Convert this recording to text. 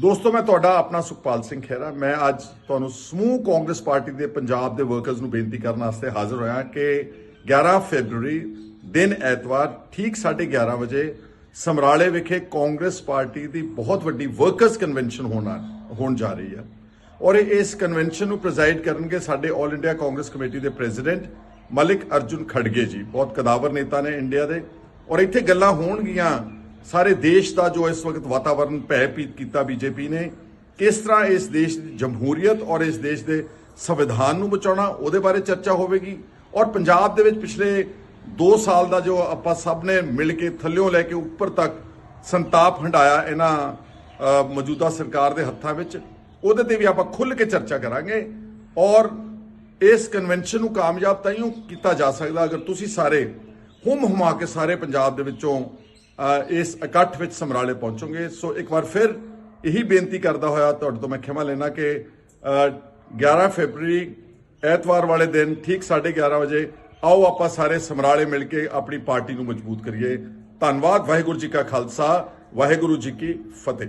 ਦੋਸਤੋ, ਮੈਂ ਤੁਹਾਡਾ ਆਪਣਾ ਸੁਖਪਾਲ ਸਿੰਘ ਖਹਿਰਾ। ਮੈਂ ਅੱਜ ਤੁਹਾਨੂੰ ਸਮੂਹ ਕਾਂਗਰਸ ਪਾਰਟੀ ਦੇ ਪੰਜਾਬ ਦੇ ਵਰਕਰਸ ਨੂੰ ਬੇਨਤੀ ਕਰਨ ਵਾਸਤੇ ਹਾਜ਼ਰ ਹੋਇਆ ਕਿ 11 ਫੈਬਰੂਰੀ ਦਿਨ ਐਤਵਾਰ ਠੀਕ 11:30 ਵਜੇ ਸਮਰਾਲੇ ਵਿਖੇ ਕਾਂਗਰਸ ਪਾਰਟੀ ਦੀ ਬਹੁਤ ਵੱਡੀ ਵਰਕਰਸ ਕਨਵੈਨਸ਼ਨ ਹੋਣਾ ਹੋਣ ਜਾ ਰਹੀ ਹੈ। ਔਰ ਇਹ- ਇਸ ਕਨਵੈਨਸ਼ਨ ਨੂੰ ਪ੍ਰੈਜ਼ਾਈਡ ਕਰਨਗੇ ਸਾਡੇ 올 ਇੰਡੀਆ ਕਾਂਗਰਸ ਕਮੇਟੀ ਦੇ ਪ੍ਰੈਜ਼ੀਡੈਂਟ ਮਲਿਕ ਅਰਜੁਨ ਖੜਗੇ ਜੀ। ਬਹੁਤ ਕਦਾਵਰ ਨੇਤਾ ਨੇ ਇੰਡੀਆ ਦੇ। ਔਰ ਇੱਥੇ ਗੱਲਾਂ ਹੋਣਗੀਆਂ ਸਾਰੇ ਦੇਸ਼ ਦਾ ਜੋ ਇਸ ਵਕਤ ਵਾਤਾਵਰਣ ਭੈਭੀਤ ਕੀਤਾ ਬੀਜੇਪੀ ਨੇ, ਕਿਸ ਤਰ੍ਹਾਂ ਇਸ ਦੇਸ਼ ਦੀ ਜਮਹੂਰੀਅਤ ਔਰ ਇਸ ਦੇਸ਼ ਦੇ ਸੰਵਿਧਾਨ ਨੂੰ ਬਚਾਉਣਾ, ਉਹਦੇ ਬਾਰੇ ਚਰਚਾ ਹੋਵੇਗੀ। ਔਰ ਪੰਜਾਬ ਦੇ ਵਿੱਚ ਪਿਛਲੇ 2 ਸਾਲ ਦਾ ਜੋ ਆਪਾਂ ਸਭ ਨੇ ਮਿਲ ਕੇ ਥੱਲਿਓਂ ਲੈ ਕੇ ਉੱਪਰ ਤੱਕ ਸੰਤਾਪ ਹੰਡਾਇਆ ਇਹਨਾਂ ਮੌਜੂਦਾ ਸਰਕਾਰ ਦੇ ਹੱਥਾਂ ਵਿੱਚ, ਉਹਦੇ ਤੇ ਵੀ ਆਪਾਂ ਖੁੱਲ੍ਹ ਕੇ ਚਰਚਾ ਕਰਾਂਗੇ। ਔਰ ਇਸ ਕਨਵੈਨਸ਼ਨ ਨੂੰ ਕਾਮਯਾਬ ਤਾਂ ਤਾਈਓ ਕੀਤਾ ਜਾ ਸਕਦਾ, ਅਗਰ ਤੁਸੀਂ ਸਾਰੇ ਹੁਮ ਹੁਮਾ ਕੇ ਸਾਰੇ ਪੰਜਾਬ ਦੇ ਵਿੱਚੋਂ ਇਸ ਇਕੱਠ ਵਿੱਚ ਸਮਰਾਲੇ ਪਹੁੰਚੋਗੇ। ਸੋ ਇੱਕ ਵਾਰ ਫਿਰ ਇਹੀ ਬੇਨਤੀ ਕਰਦਾ ਹੋਇਆ ਤੁਹਾਡੇ ਤੋਂ ਮੈਂ ਖਿਮਾ ਲੈਣਾ ਕਿ ਅ, 11 ਫਰਵਰੀ ਐਤਵਾਰ ਵਾਲੇ ਦਿਨ ਠੀਕ 11:30 ਵਜੇ ਆਓ ਆਪਾਂ ਸਾਰੇ ਸਮਰਾਲੇ ਮਿਲ ਕੇ ਆਪਣੀ ਪਾਰਟੀ ਨੂੰ ਮਜ਼ਬੂਤ ਕਰੀਏ। ਧੰਨਵਾਦ ਵਾਹਿਗੁਰੂ ਜੀ ਕਾ ਖਾਲਸਾ ਵਾਹਿਗੁਰੂ ਜੀ ਕੀ ਫਤਿਹ।